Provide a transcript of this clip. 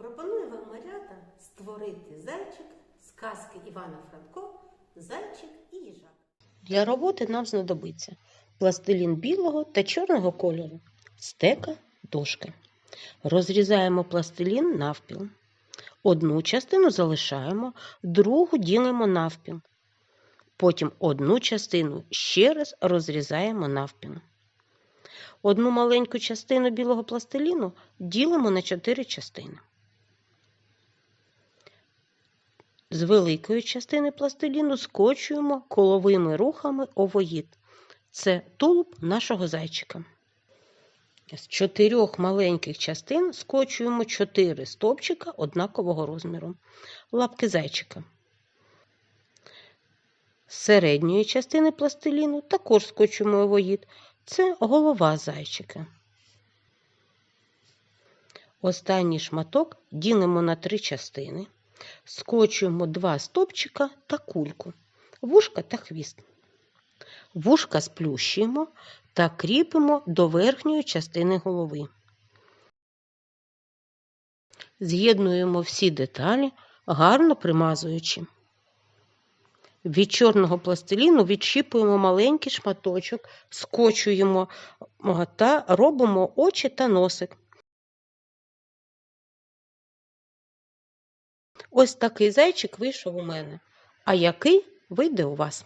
Пропоную вам малята створити зайчик з Івана Франко Зайчик і їжак. Для роботи нам знадобиться пластилін білого та чорного кольору, стека, дошки. Розрізаємо пластилін навпіл. Одну частину залишаємо, другу ділимо навпіл. Потім одну частину ще раз розрізаємо навпіл. Одну маленьку частину білого пластиліну ділимо на чотири частини. З великої частини пластиліну скочуємо коловими рухами овоїд. Це тулуб нашого зайчика. З чотирьох маленьких частин скочуємо чотири стовпчика однакового розміру. Лапки зайчика. З середньої частини пластиліну також скочуємо овоїд. Це голова зайчика. Останній шматок ділимо на три частини. Скочуємо два стопчика та кульку, вушка та хвіст. Вушка сплющуємо та кріпимо до верхньої частини голови. З'єднуємо всі деталі, гарно примазуючи. Від чорного пластиліну відщіпуємо маленький шматочок, скочуємо та робимо очі та носик. Ось такий зайчик вийшов у мене. А який вийде у вас?